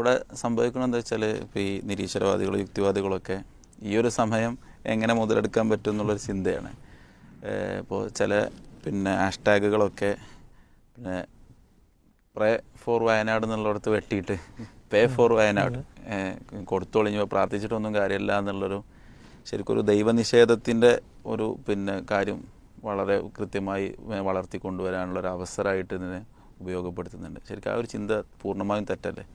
ഇവിടെ സംഭവിക്കണമെന്ന് വെച്ചാൽ ഇപ്പോൾ ഈ നിരീശ്വരവാദികളും യുക്തിവാദികളൊക്കെ ഈ ഒരു സമയം എങ്ങനെ മുതലെടുക്കാൻ പറ്റും എന്നുള്ളൊരു ചിന്തയാണ്. ഇപ്പോൾ ചില പിന്നെ ഹാഷ്ടാഗുകളൊക്കെ പിന്നെ പ്രേ ഫോർ വയനാട് എന്നുള്ളിടത്ത് വെട്ടിയിട്ട് പേ ഫോർ വയനാട് കൊടുത്തൊളിഞ്ഞു പ്രാർത്ഥിച്ചിട്ടൊന്നും കാര്യമില്ല എന്നുള്ളൊരു ശരിക്കും ഒരു ദൈവനിഷേധത്തിന്റെ ഒരു പിന്നെ കാര്യം വളരെ കൃത്യമായി വളർത്തിക്കൊണ്ടുവരാനുള്ളൊരു അവസരമായിട്ട് ഇതിനെ ഉപയോഗപ്പെടുത്തുന്നുണ്ട്. ശരിക്കും ആ ഒരു ചിന്ത പൂർണമായും തെറ്റല്ലേ?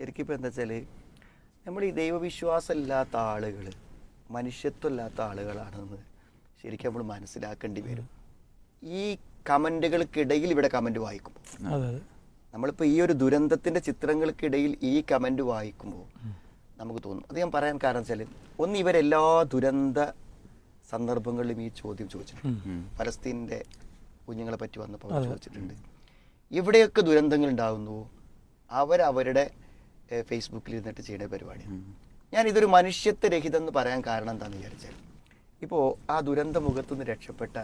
ശരിക്കും ഇപ്പോൾ എന്താ വെച്ചാൽ നമ്മൾ ഈ ദൈവവിശ്വാസം ഇല്ലാത്ത ആളുകൾ മനുഷ്യത്വം ഇല്ലാത്ത ആളുകളാണെന്ന് ശരിക്കും നമ്മൾ മനസ്സിലാക്കേണ്ടി വരും. ഈ കമന്റുകൾക്കിടയിൽ ഇവിടെ കമന്റ് വായിക്കുമ്പോൾ നമ്മളിപ്പോൾ ഈ ഒരു ദുരന്തത്തിന്റെ ചിത്രങ്ങൾക്കിടയിൽ ഈ കമന്റ് വായിക്കുമ്പോൾ നമുക്ക് തോന്നും. അത് ഞാൻ പറയാൻ കാരണം വെച്ചാൽ ഒന്ന് ഇവരെല്ലാ ദുരന്ത സന്ദർഭങ്ങളിലും ഈ ചോദ്യം ചോദിച്ചിട്ടുണ്ട്. ഫലസ്തീനിന്റെ കുഞ്ഞുങ്ങളെ പറ്റി വന്നപ്പോൾ ചോദിച്ചിട്ടുണ്ട്. ഇവിടെയൊക്കെ ദുരന്തങ്ങൾ ഉണ്ടാകുന്നുവോ അവരവരുടെ ഫേസ്ബുക്കിൽ ഇരുന്നിട്ട് ചെയ്യുന്ന പരിപാടിയാണ് ഞാൻ ഇതൊരു മനുഷ്യത്വരഹിതം എന്ന് പറയാൻ കാരണം എന്താണെന്ന് വിചാരിച്ചാൽ ഇപ്പോൾ ആ ദുരന്ത മുഖത്തു നിന്ന് രക്ഷപ്പെട്ട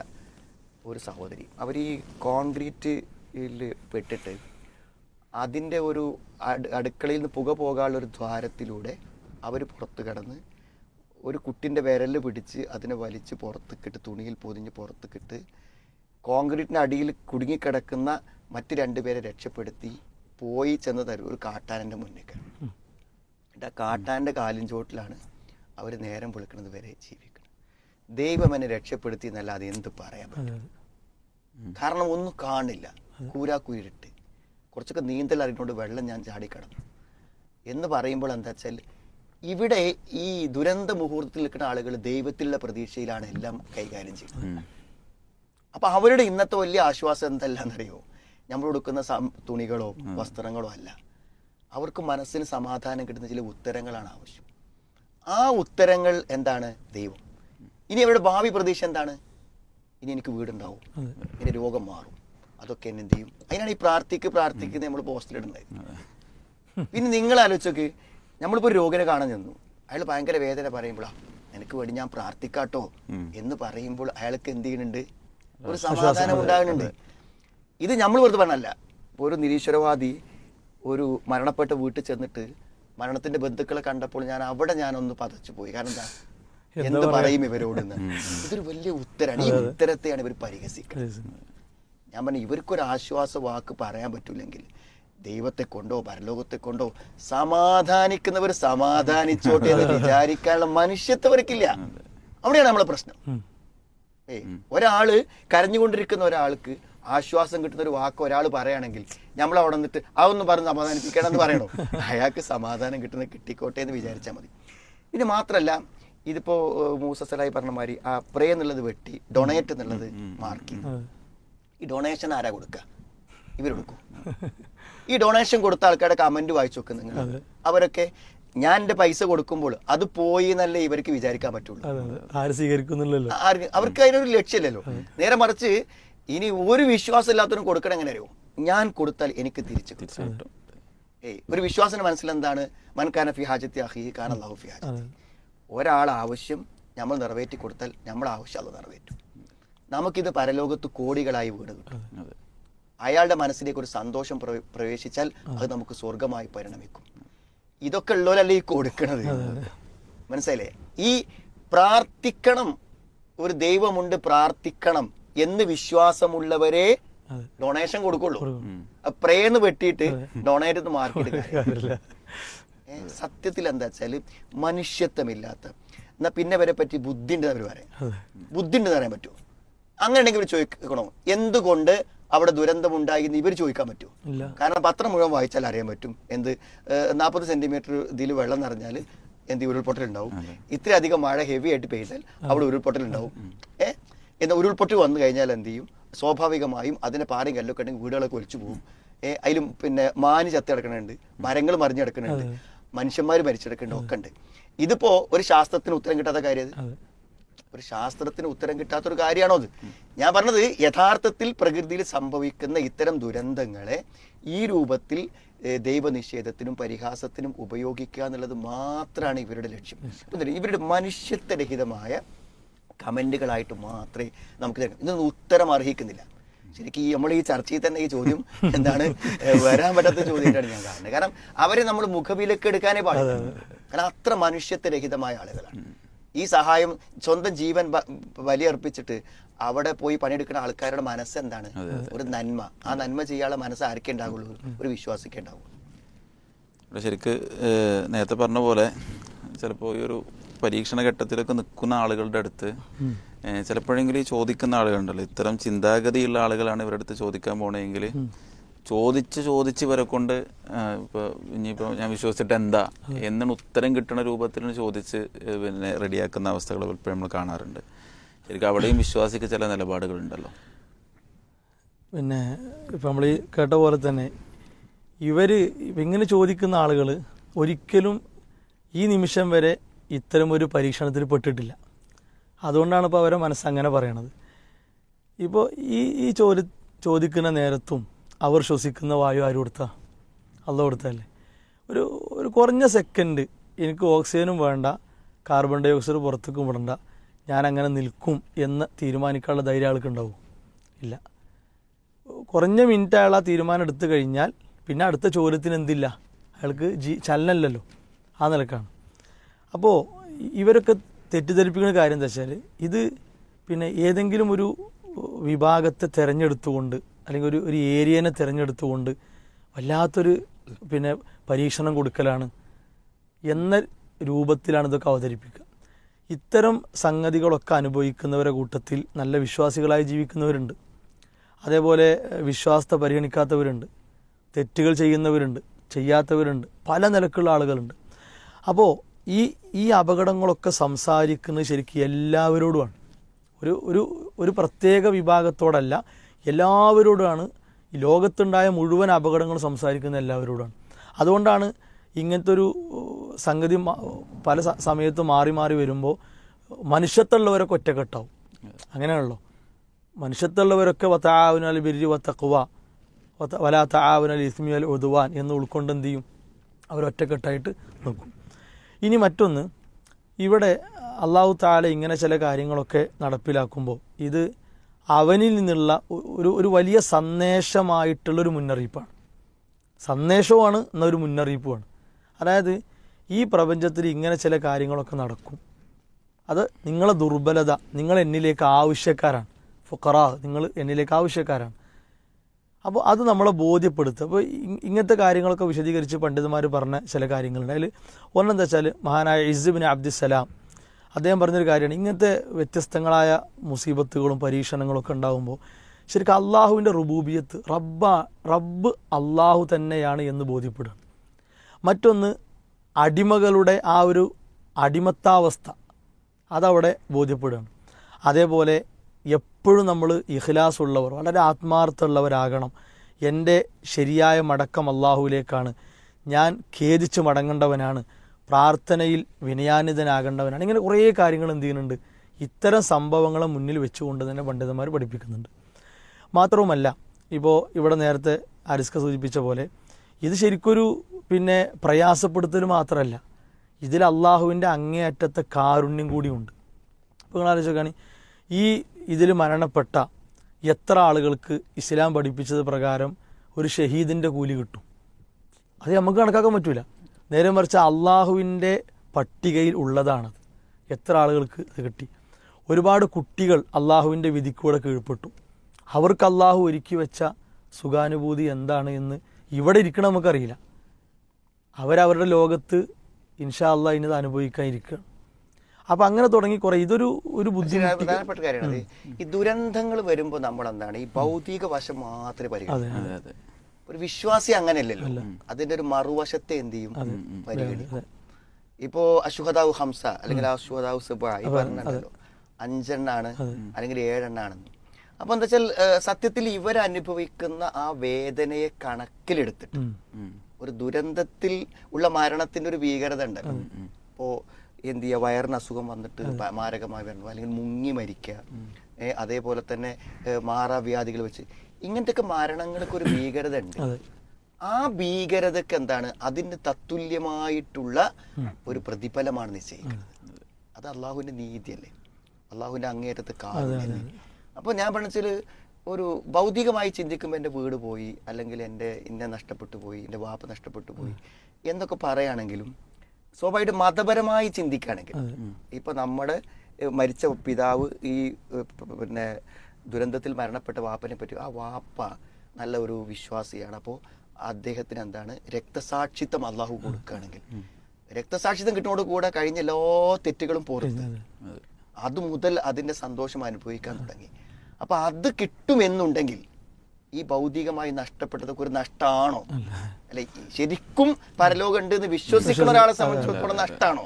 ഒരു സഹോദരി അവർ ഈ കോൺക്രീറ്റിൽ പെട്ടിട്ട് അതിന്റെ ഒരു അട് അടുക്കളയിൽ നിന്ന് പുക പോകാനുള്ള ഒരു ദ്വാരത്തിലൂടെ അവർ പുറത്ത് കടന്ന് ഒരു കുട്ടിന്റെ വിരൽ പിടിച്ച് അതിനെ വലിച്ച് പുറത്തേക്കിട്ട് തുണിയിൽ പൊതിഞ്ഞ് പുറത്തേക്കിട്ട് കോൺക്രീറ്റിന്റെ അടിയിൽ കുടുങ്ങിക്കിടക്കുന്ന മറ്റ് രണ്ടുപേരെ രക്ഷപ്പെടുത്തി പോയി ചെന്ന് തരും. ഒരു കാട്ടാനന്റെ മുന്നിൽ എന്നിട്ട് ആ കാട്ടാന്റെ കാലിൻ ചോട്ടിലാണ് അവർ നേരം പൊളിക്കുന്നത് വരെ ജീവിക്കുന്നത്. ദൈവം എന്നെ രക്ഷപ്പെടുത്തി എന്നല്ലാതെ എന്ത് പറയാൻ പറ്റും. കാരണം ഒന്നും കാണില്ല. കൂരാക്കുയിരിട്ട് കുറച്ചൊക്കെ നീന്തൽ അറിഞ്ഞുകൊണ്ട് വെള്ളം ഞാൻ ചാടിക്കടന്നു എന്ന് പറയുമ്പോൾ എന്താ വെച്ചാൽ ഇവിടെ ഈ ദുരന്ത മുഹൂർത്തത്തിൽ നിൽക്കുന്ന ആളുകൾ ദൈവത്തിലുള്ള പ്രതീക്ഷയിലാണ് എല്ലാം കൈകാര്യം ചെയ്യുന്നത്. അപ്പൊ അവരുടെ ഇന്നത്തെ വലിയ ആശ്വാസം എന്തെല്ലാന്നറിയോ നമ്മൾ കൊടുക്കുന്ന തുണികളോ വസ്ത്രങ്ങളോ അല്ല. അവർക്ക് മനസ്സിന് സമാധാനം കിട്ടുന്ന ചില ഉത്തരങ്ങളാണ് ആവശ്യം. ആ ഉത്തരങ്ങൾ എന്താണ്? ദൈവം. ഇനി അവരുടെ ഭാവി പ്രതീക്ഷ എന്താണ്? ഇനി എനിക്ക് വീടുണ്ടാവും. ഇനി രോഗം മാറും. അതൊക്കെ എന്നെ എന്ത് ചെയ്യും? അതിനാണ് ഈ പ്രാർത്ഥിക്ക് പ്രാർത്ഥിക്കുന്നത് നമ്മൾ പോസ്റ്റിലിടുന്നത്. പിന്നെ നിങ്ങൾ ആലോചിച്ചൊക്കെ. നമ്മളിപ്പോൾ ഒരു രോഗിനെ കാണാൻ ചെന്നു അയാൾ ഭയങ്കര വേദന പറയുമ്പോഴാണ് എനിക്ക് വേണ്ടി ഞാൻ പ്രാർത്ഥിക്കാട്ടോ. എന്ന് പറയുമ്പോൾ അയാൾക്ക് എന്ത് ചെയ്യുന്നുണ്ട്? ഒരു സമാധാനം ഉണ്ടാകുന്നുണ്ട്. ഇത് നമ്മൾ വെറുതെ പറഞ്ഞല്ല ഒരു നിരീശ്വരവാദി ഒരു മരണപ്പെട്ട വീട്ടിൽ ചെന്നിട്ട് മരണത്തിന്റെ ബന്ധുക്കളെ കണ്ടപ്പോൾ ഞാൻ അവിടെ ഞാനൊന്ന് പതച്ചു പോയി. കാരണം എന്താ? എന്ത് പറയും? ഇവരോട് ഇതൊരു വലിയ ഉത്തരാണ്. ഈ ഉത്തരത്തെയാണ് ഇവർ പരിഹസിക്കുന്നത് ഞാൻ പറഞ്ഞു ഇവർക്കൊരു ആശ്വാസ വാക്ക് പറയാൻ പറ്റൂലെങ്കിൽ ദൈവത്തെ കൊണ്ടോ പരലോകത്തെ കൊണ്ടോ സമാധാനിക്കുന്നവർ സമാധാനിച്ചോട്ടെ എന്ന് വിചാരിക്കാനുള്ള മനുഷ്യത്വവർക്കില്ല അവിടെയാണ് നമ്മളെ പ്രശ്നം. ഏ ഒരാൾ കരഞ്ഞുകൊണ്ടിരിക്കുന്ന ഒരാൾക്ക് ആശ്വാസം കിട്ടുന്ന ഒരു വാക്ക് ഒരാൾ പറയുകയാണെങ്കിൽ നമ്മൾ അവിടെ നിന്നിട്ട് അതൊന്ന് പറഞ്ഞ് സമാധാനിപ്പിക്കണം എന്ന് പറയണോ? അയാൾക്ക് സമാധാനം കിട്ടുന്നത് കിട്ടിക്കോട്ടെ എന്ന് വിചാരിച്ചാൽ മതി. ഇത് മാത്രമല്ല ഇതിപ്പോ ഏഹ്, മൂസസലായി പറഞ്ഞ മാതിരി ആ പ്രേ എന്നുള്ളത് വെട്ടി ഡൊണേറ്റ് എന്നുള്ളത് മാർക്ക് ഈ ഡൊണേഷൻ ആരാ കൊടുക്കുക ഇവരെടുക്കും. ഈ ഡൊണേഷൻ കൊടുത്ത ആൾക്കാരുടെ കമന്റ് വായിച്ചു നോക്കും നിങ്ങൾ. അവരൊക്കെ ഞാൻ എന്റെ പൈസ കൊടുക്കുമ്പോൾ അത് പോയി എന്നല്ലേ ഇവർക്ക് വിചാരിക്കാൻ പറ്റുള്ളൂ. ആര് സ്വീകരിക്കുന്നില്ലല്ലോ. അവർക്ക് അതിനൊരു ലക്ഷ്യമില്ലല്ലോ. നേരെ മറിച്ച് ഇനി ഒരു വിശ്വാസം ഇല്ലാത്തവരും കൊടുക്കണം എങ്ങനെ അറിയോ? ഞാൻ കൊടുത്താൽ എനിക്ക് തിരിച്ചു കിട്ടും. ഏയ് ഒരു വിശ്വാസത്തിന്റെ മനസ്സിലെന്താണ് മൻകാന ഫി ഹാജത്തി അഹി കാന അല്ലാഹു ഫി ഹാജത്തി. ഒരാൾ ആവശ്യം നമ്മൾ നിറവേറ്റി കൊടുത്താൽ നമ്മൾ ആവശ്യം അത് നിറവേറ്റും. നമുക്കിത് പരലോകത്ത് കോടികളായി വീട് കിട്ടും. അയാളുടെ മനസ്സിലേക്ക് ഒരു സന്തോഷം പ്രവേശിച്ചാൽ അത് നമുക്ക് സ്വർഗമായി പരിണമിക്കും. ഇതൊക്കെ ഉള്ളവരല്ലേ ഈ കൊടുക്കണത്? മനസ്സിലായില്ലേ? ഈ പ്രാർത്ഥിക്കണം ഒരു ദൈവമുണ്ട് പ്രാർത്ഥിക്കണം. എന്ന് വിശ്വാസമുള്ളവരെ. ഡൊണേഷൻ കൊടുക്കുള്ളൂ. പ്രേന്ന് വെട്ടിയിട്ട് ഡൊണേറ്റ് ഒന്ന് മാർക്ക് ഏ, സത്യത്തിൽ എന്താ വെച്ചാൽ മനുഷ്യത്വമില്ലാത്ത എന്നാ പിന്നെ വരെ പറ്റി ബുദ്ധി ഉണ്ട് അവർ പറയാം. ബുദ്ധി ഉണ്ടെന്ന് പറയാൻ പറ്റുമോ അങ്ങനെ ഉണ്ടെങ്കിൽ ഇവർ ചോദിക്കണോ? എന്തുകൊണ്ട് അവിടെ ദുരന്തമുണ്ടായി എന്ന് ഇവർ ചോദിക്കാൻ പറ്റുമോ ഇല്ല. കാരണം പത്രം മുഴുവൻ വായിച്ചാൽ അറിയാൻ പറ്റും. എന്ത് നാൽപ്പത് സെന്റിമീറ്റർ ഇതിൽ വെള്ളം നിറഞ്ഞാൽ എന്ത് ഉരുൾപൊട്ടൽ ഉണ്ടാവും ഇത്രയധികം മഴ ഹെവി ആയിട്ട് പെയ്താൽ അവിടെ ഉരുൾപൊട്ടൽ ഉണ്ടാവും ഏ എന്നാൽ ഉരുൾപൊട്ടി വന്നു കഴിഞ്ഞാൽ എന്ത് ചെയ്യും? സ്വാഭാവികമായും അതിനെ പാറയും കല്ലൊക്കെ ഉണ്ടെങ്കിൽ വീടുകളൊക്കെ ഒലിച്ചു പോകും. അതിലും പിന്നെ മാന് ചത്തി കിടക്കണുണ്ട്. മരങ്ങൾ മറിഞ്ഞു കിടക്കണുണ്ട്. മനുഷ്യന്മാർ മരിച്ചെടുക്കുന്നുണ്ട് ഒക്കെ ഉണ്ട് ഇതിപ്പോ ഒരു ശാസ്ത്രത്തിന് ഉത്തരം കിട്ടാത്ത കാര്യം ഒരു ശാസ്ത്രത്തിന് ഉത്തരം കിട്ടാത്ത ഒരു കാര്യമാണോ അത് ഞാൻ പറഞ്ഞത് യഥാർത്ഥത്തിൽ പ്രകൃതിയിൽ സംഭവിക്കുന്ന ഇത്തരം ദുരന്തങ്ങളെ ഈ രൂപത്തിൽ ദൈവനിഷേധത്തിനും പരിഹാസത്തിനും ഉപയോഗിക്കുക എന്നുള്ളത് മാത്രമാണ് ഇവരുടെ ലക്ഷ്യം. ഇവരുടെ മനുഷ്യത്വരഹിതമായ കമന്റുകളായിട്ട് മാത്രമേ നമുക്ക് ഇതൊന്നും ഉത്തരം അർഹിക്കുന്നില്ല. ശരിക്കും ഈ നമ്മൾ ഈ ചർച്ചയിൽ തന്നെ ഈ ചോദ്യം എന്താണ് വരാൻ പറ്റാത്ത ചോദ്യമായിട്ടാണ് ഞാൻ കാണുന്നത്. കാരണം അവരെ നമ്മൾ മുഖവിലേക്ക് എടുക്കാനേ പാടില്ല. കാരണം അത്ര മനുഷ്യത്വരഹിതമായ ആളുകളാണ്. ഈ സഹായം സ്വന്തം ജീവൻ വലിയർപ്പിച്ചിട്ട് ബലിയർപ്പിച്ചിട്ട് അവിടെ പോയി പണിയെടുക്കുന്ന ആൾക്കാരുടെ മനസ്സ് എന്താണ്? ഒരു നന്മ. ആ നന്മ ചെയ്യാനുള്ള മനസ്സ് ആർക്കേ ഉണ്ടാവുള്ളൂ? ഒരു വിശ്വാസിക്കേ ഉണ്ടാവുള്ളൂ. ശരിക്ക് നേരത്തെ പറഞ്ഞ പോലെ ചിലപ്പോൾ ഈ ഒരു പരീക്ഷണ ഘട്ടത്തിലൊക്കെ നിൽക്കുന്ന ആളുകളുടെ അടുത്ത് ചിലപ്പോഴെങ്കിലും ഈ ചോദിക്കുന്ന ആളുകളുണ്ടല്ലോ. ഇത്തരം ചിന്താഗതിയുള്ള ആളുകളാണ് ഇവരുടെ അടുത്ത് ചോദിക്കാൻ പോണെങ്കിൽ ചോദിച്ച് ചോദിച്ച് ഇവരെ കൊണ്ട് ഇപ്പോൾ ഇപ്പൊ ഇനിയിപ്പോൾ ഞാൻ വിശ്വസിച്ചിട്ട് എന്താ എന്നാണ് ഉത്തരം കിട്ടുന്ന രൂപത്തിൽ ചോദിച്ച് പിന്നെ റെഡിയാക്കുന്ന അവസ്ഥകൾ പലപ്പോഴും നമ്മൾ കാണാറുണ്ട്. ശരിക്കും അവിടെയും വിശ്വാസിക്ക് ചില നിലപാടുകളുണ്ടല്ലോ. പിന്നെ ഇപ്പം നമ്മൾ ഈ കേട്ട പോലെ തന്നെ ഇവർ ഇങ്ങനെ ചോദിക്കുന്ന ആളുകൾ ഒരിക്കലും ഈ നിമിഷം വരെ ഇത്തരം ഒരു പരീക്ഷണത്തിൽ പെട്ടിട്ടില്ല. അതുകൊണ്ടാണ് ഇപ്പോൾ അവരെ മനസ്സ് അങ്ങനെ പറയണത്. ഇപ്പോൾ ഈ ഈ ചോദി ചോദിക്കുന്ന നേരത്തും അവർ ശ്വസിക്കുന്ന വായു ആര് കൊടുത്താൽ അല്ല കൊടുത്തല്ലേ ഒരു ഒരു കുറഞ്ഞ സെക്കൻഡ് എനിക്ക് ഓക്സിജനും വേണ്ട കാർബൺ ഡൈ ഓക്സൈഡ് പുറത്തേക്കും വിടണ്ട ഞാൻ അങ്ങനെ നിൽക്കും എന്ന് തീരുമാനിക്കാനുള്ള ധൈര്യം ആൾക്ക് ഉണ്ടാവും? ഇല്ല. കുറഞ്ഞ മിനിറ്റ് അയാൾ ആ തീരുമാനം എടുത്തു കഴിഞ്ഞാൽ പിന്നെ അടുത്ത ചോദ്യത്തിന് എന്തില്ല? അയാൾക്ക് ജീ ചലനമില്ലല്ലോ. ആ നിലക്കാണ്. അപ്പോൾ ഇവരൊക്കെ തെറ്റിദ്ധരിപ്പിക്കുന്ന കാര്യം എന്താ വെച്ചാൽ ഇത് പിന്നെ ഏതെങ്കിലും ഒരു വിഭാഗത്തെ തിരഞ്ഞെടുത്തുകൊണ്ട് അല്ലെങ്കിൽ ഒരു ഒരു ഏരിയനെ തിരഞ്ഞെടുത്തുകൊണ്ട് വല്ലാത്തൊരു പിന്നെ പരീക്ഷണം കൊടുക്കലാണ് എന്ന രൂപത്തിലാണ് ഇതൊക്കെ അവതരിപ്പിക്കുക. ഇത്തരം സംഗതികളൊക്കെ അനുഭവിക്കുന്നവരുടെ കൂട്ടത്തിൽ നല്ല വിശ്വാസികളായി ജീവിക്കുന്നവരുണ്ട്. അതേപോലെ വിശ്വാസത്തെ പരിഗണിക്കാത്തവരുണ്ട്. തെറ്റുകൾ ചെയ്യുന്നവരുണ്ട്. ചെയ്യാത്തവരുണ്ട്. പല നിലക്കുള്ള ആളുകളുണ്ട്. അപ്പോൾ ഈ ഈ അപകടങ്ങളൊക്കെ സംസാരിക്കുന്നത് ശരിക്കും എല്ലാവരോടുമാണ്. ഒരു ഒരു ഒരു പ്രത്യേക വിഭാഗത്തോടല്ല എല്ലാവരോടുമാണ് ഈ ലോകത്തുണ്ടായ മുഴുവൻ അപകടങ്ങൾ സംസാരിക്കുന്ന എല്ലാവരോടാണ്. അതുകൊണ്ടാണ് ഇങ്ങനത്തെ ഒരു സംഗതി പല സമയത്ത് മാറി മാറി വരുമ്പോൾ മനുഷ്യത്തുള്ളവരൊക്കെ ഒറ്റക്കെട്ടാവും. അങ്ങനെയാണല്ലോ. മനുഷ്യത്തുള്ളവരൊക്കെ വത്താവുനാൽ ബിരി വത്തക്കുവ വലാ താവുനൽ ഇസ്മിയൽ ഒതുവാൻ എന്ന് ഉൾക്കൊണ്ട് എന്ത് ചെയ്യും? അവരൊറ്റക്കെട്ടായിട്ട് നിൽക്കും. ഇനി മറ്റൊന്ന് ഇവിടെ അള്ളാഹു താല ഇങ്ങനെ ചില കാര്യങ്ങളൊക്കെ നടപ്പിലാക്കുമ്പോൾ ഇത് അവനിൽ നിന്നുള്ള ഒരു ഒരു വലിയ സന്ദേശമായിട്ടുള്ളൊരു മുന്നറിയിപ്പാണ്. സന്ദേശമാണ് എന്നൊരു മുന്നറിയിപ്പുമാണ്. അതായത് ഈ പ്രപഞ്ചത്തിൽ ഇങ്ങനെ ചില കാര്യങ്ങളൊക്കെ നടക്കും. അത് നിങ്ങളെ ദുർബലത നിങ്ങൾ എന്നിലേക്ക് ആവശ്യക്കാരാണ്. ഫുക്കറ നിങ്ങൾ എന്നിലേക്ക് ആവശ്യക്കാരാണ്. അപ്പോൾ അത് നമ്മളെ ബോധ്യപ്പെടുത്തുക. അപ്പോൾ ഇങ്ങനത്തെ കാര്യങ്ങളൊക്കെ വിശദീകരിച്ച് പണ്ഡിതന്മാർ പറഞ്ഞ ചില കാര്യങ്ങളുണ്ട്. അതിൽ ഒന്നെന്താ വെച്ചാൽ മഹാനായ ഇസുബിൻ അബ്ദുസലാം അദ്ദേഹം പറഞ്ഞൊരു കാര്യമാണ്. ഇങ്ങനത്തെ വ്യത്യസ്തങ്ങളായ മുസീബത്തുകളും പരീക്ഷണങ്ങളൊക്കെ ഉണ്ടാകുമ്പോൾ ശരിക്കും അള്ളാഹുവിന്റെ റുബൂബിയത്ത് റബ്ബ റബ്ബ് അള്ളാഹു തന്നെയാണ് എന്ന് ബോധ്യപ്പെടുക. മറ്റൊന്ന് അടിമകളുടെ ആ ഒരു അടിമത്താവസ്ഥ. അതവിടെ ബോധ്യപ്പെടുകയാണ്. അതേപോലെ എപ്പോഴും നമ്മൾ ഇഖ്ലാസ് ഉള്ളവർ വളരെ ആത്മാർത്ഥമുള്ളവരാകണം. എന്റെ ശരിയായ മടക്കം അള്ളാഹുവിലേക്കാണ് ഞാൻ ഖേദിച്ച് മടങ്ങേണ്ടവനാണ്. പ്രാർത്ഥനയിൽ വിനയാനിതനാകേണ്ടവനാണ്. ഇങ്ങനെ കുറേ കാര്യങ്ങൾ എന്ത് ചെയ്യുന്നുണ്ട്. ഇത്തരം സംഭവങ്ങളെ മുന്നിൽ വെച്ചുകൊണ്ട് തന്നെ പണ്ഡിതന്മാർ പഠിപ്പിക്കുന്നുണ്ട്. മാത്രവുമല്ല ഇപ്പോൾ ഇവിടെ നേരത്തെ അരിസ്ക സൂചിപ്പിച്ച പോലെ ഇത് ശരിക്കൊരു പിന്നെ പ്രയാസപ്പെടുത്തൽ മാത്രമല്ല. ഇതിൽ അള്ളാഹുവിന്റെ അങ്ങേയറ്റത്തെ കാരുണ്യം കൂടിയുണ്ട്. ഇപ്പോൾ നിങ്ങൾ ആലോചിച്ചാണ് ഈ ഇതിൽ മരണപ്പെട്ട എത്ര ആളുകൾക്ക് ഇസ്ലാം പഠിപ്പിച്ചത് പ്രകാരം ഒരു ഷഹീദിന്റെ കൂലി കിട്ടും? അത് നമുക്ക് കണക്കാക്കാൻ പറ്റൂല. നേരെ മറിച്ച് അള്ളാഹുവിന്റെ പട്ടികയിൽ ഉള്ളതാണത് എത്ര ആളുകൾക്ക് അത് കിട്ടി? ഒരുപാട് കുട്ടികൾ അള്ളാഹുവിന്റെ വിധിക്കൂടെ കീഴ്പ്പെട്ടു. അവർക്ക് അള്ളാഹു ഒരുക്കി വെച്ച സുഖാനുഭൂതി എന്താണ് എന്ന് ഇവിടെ ഇരിക്കണം നമുക്കറിയില്ല. അവരവരുടെ ലോകത്ത് ഇൻഷാ അള്ളാഹ് ഇന്നത് അനുഭവിക്കാൻ ഇരിക്കുകയാണ് അപ്പം അങ്ങനെ തുടങ്ങി കുറേ. ഇതൊരു ഒരു ബുദ്ധിമുട്ട്. പ്രധാനപ്പെട്ട കാര്യമാണ് ഈ ദുരന്തങ്ങൾ വരുമ്പോൾ നമ്മൾ എന്താണ് ഈ ഭൗതിക വശം മാത്രമേ പരിഗണിക്കൂ. ഒരു വിശ്വാസി അങ്ങനെയല്ലല്ലോ. അതിന്റെ ഒരു മറുവശത്തെ എന്ത് ചെയ്യും? പരിഗണിക്കും. ഇപ്പോ അശ്വതാവ് ഹംസ അല്ലെങ്കിൽ അശ്വതാവ് സുബ ഈ പറഞ്ഞല്ലോ അഞ്ചെണ്ണാണ് അല്ലെങ്കിൽ ഏഴെണ്ണാണെന്ന്. അപ്പൊ എന്താ വെച്ചാൽ സത്യത്തിൽ ഇവരനുഭവിക്കുന്ന ആ വേദനയെ കണക്കിലെടുത്തിട്ട്. ഒരു ദുരന്തത്തിൽ ഉള്ള മരണത്തിന്റെ ഒരു ഭീകരത ഉണ്ടല്ലോ ഇപ്പോ എന്ത് ചെയ്യുക വയറിന് അസുഖം വന്നിട്ട് മാരകമായി വരണം അല്ലെങ്കിൽ മുങ്ങി മരിക്കുക. അതേപോലെ തന്നെ മാറാവ്യാധികൾ വെച്ച്. ഇങ്ങനത്തെ ഒക്കെ മരണങ്ങൾക്ക് ഒരു ഭീകരത ഉണ്ട്. ആ ഭീകരതക്ക് എന്താണ്? അതിന് തത്തുല്യമായിട്ടുള്ള ഒരു പ്രതിഫലമാണ് നിശ്ചയിക്കുന്നത്. അത്. അള്ളാഹുവിന്റെ നീതിയല്ലേ? അള്ളാഹുവിന്റെ അങ്ങേയറ്റത്തെ കാര്യം അപ്പോൾ ഞാൻ പറഞ്ഞാൽ ഒരു ഭൗതികമായി ചിന്തിക്കുമ്പോൾ എന്റെ വീട് പോയി അല്ലെങ്കിൽ എന്റെ ഇന്ന നഷ്ടപ്പെട്ടു പോയി എന്റെ വാപ്പ് നഷ്ടപ്പെട്ടു പോയി എന്നൊക്കെ പറയുകയാണെങ്കിലും സ്വാഭാവികമായിട്ട് മതപരമായി ചിന്തിക്കുകയാണെങ്കിൽ ഇപ്പൊ നമ്മുടെ മരിച്ച പിതാവ് ഈ പിന്നെ ദുരന്തത്തിൽ മരണപ്പെട്ട വാപ്പനെ പറ്റി ആ വാപ്പ നല്ല ഒരു വിശ്വാസിയാണ്. അപ്പോൾ അദ്ദേഹത്തിന് എന്താണ്? രക്തസാക്ഷിത്വം അള്ളാഹു കൊടുക്കുകയാണെങ്കിൽ രക്തസാക്ഷിത്വം കിട്ടുന്നതോട് കൂടെ കഴിഞ്ഞ എല്ലാ തെറ്റുകളും പുറത്ത് അതെ. മുതൽ അതിന്റെ സന്തോഷം അനുഭവിക്കാൻ തുടങ്ങി. അപ്പൊ അത് കിട്ടുമെന്നുണ്ടെങ്കിൽ ഈ ഭൗതികമായി നഷ്ടപ്പെട്ടതൊക്കെ ഒരു നഷ്ടമാണോ അല്ലെ ശരിക്കും പരലോകം ഉണ്ട് എന്ന് വിശ്വസിക്കുന്ന ഒരാളെ സംബന്ധിച്ചിടത്തോളം നഷ്ടമാണോ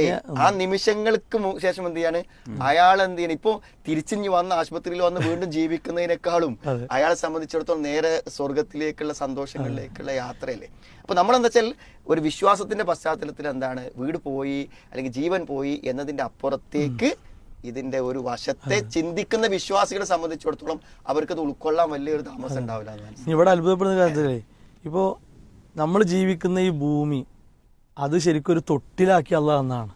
ഏ ആ നിമിഷങ്ങൾക്ക് ശേഷം എന്ത് ചെയ്യാണ്? അയാൾ എന്ത് ചെയ്യണം? ഇപ്പൊ തിരിച്ചിഞ്ഞ് വന്ന് ആശുപത്രിയിൽ വന്ന് വീണ്ടും ജീവിക്കുന്നതിനേക്കാളും. അയാളെ സംബന്ധിച്ചിടത്തോളം നേരെ സ്വർഗത്തിലേക്കുള്ള സന്തോഷങ്ങളിലേക്കുള്ള യാത്രയല്ലേ? അപ്പൊ നമ്മളെന്താ വെച്ചാൽ ഒരു വിശ്വാസത്തിന്റെ പശ്ചാത്തലത്തിൽ എന്താണ്? വീട് പോയി അല്ലെങ്കിൽ ജീവൻ പോയി എന്നതിന്റെ അപ്പുറത്തേക്ക് ഇതിന്റെ ഒരു വശത്തെ ചിന്തിക്കുന്ന വിശ്വാസികളെ സംബന്ധിച്ചിടത്തോളം അവർക്കത് ഉൾക്കൊള്ളാൻ വലിയൊരു താമസം ഉണ്ടാവില്ല ഇവിടെ അത്ഭുതപ്പെടുന്ന കാര്യത്തിലേ ഇപ്പോൾ നമ്മൾ ജീവിക്കുന്ന ഈ ഭൂമി അത് ശരിക്കും ഒരു തൊട്ടിലാക്കി അല്ല എന്നാണ്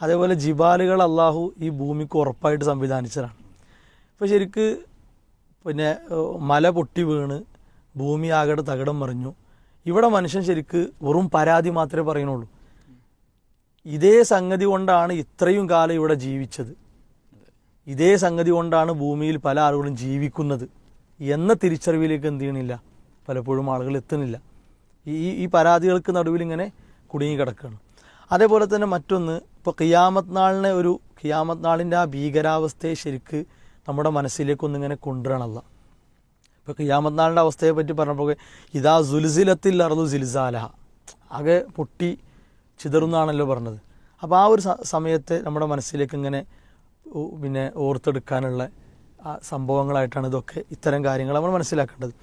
അതേപോലെ ജിബാലുകൾ അള്ളാഹു ഈ ഭൂമിക്ക് ഉറപ്പായിട്ട് സംവിധാനിച്ചതാണ്. ഇപ്പോൾ ശരിക്ക് പിന്നെ മല പൊട്ടി വീണ് ഭൂമി ആകെ തകിടം മറിഞ്ഞു. ഇവിടെ മനുഷ്യൻ ശരിക്ക് വെറും പരാതി മാത്രമേ പറയുന്നുള്ളൂ ഇതേ സംഗതി കൊണ്ടാണ് ഇത്രയും കാലം ഇവിടെ ജീവിച്ചത്. ഇതേ സംഗതി കൊണ്ടാണ് ഭൂമിയിൽ പല ആളുകളും ജീവിക്കുന്നത്. എന്ന തിരിച്ചറിവിലേക്ക് എന്ത് ചെയ്യണില്ല? പലപ്പോഴും ആളുകൾ എത്തുന്നില്ല. ഈ ഈ പരാതികൾക്ക് നടുവിൽ ഇങ്ങനെ കുടുങ്ങി കിടക്കുകയാണ്. അതേപോലെ തന്നെ മറ്റൊന്ന് ഇപ്പോൾ ഖിയാമത്ത് നാളിനെ ഒരു ഖിയാമത്ത് നാളിന്റെ ആ ഭീകരാവസ്ഥയെ ശരിക്ക് നമ്മുടെ മനസ്സിലേക്കൊന്നിങ്ങനെ കൊണ്ടുവരണമല്ല ഇപ്പോൾ ഖിയാമത്ത് നാളിന്റെ അവസ്ഥയെ പറ്റി പറഞ്ഞപ്പോൾ ഇതാ സുൽസിലത്തിൽ അറുതു സിൽസാലഹ. ആകെ പൊട്ടി ചിതറുന്നാണല്ലോ പറഞ്ഞത്. അപ്പോൾ ആ ഒരു സമയത്തെ നമ്മുടെ മനസ്സിലേക്ക് ഇങ്ങനെ പിന്നെ ഓർത്തെടുക്കാനുള്ള സംഭവങ്ങളായിട്ടാണ് ഇതൊക്കെ ഇത്തരം കാര്യങ്ങൾ നമ്മൾ മനസ്സിലാക്കേണ്ടത്.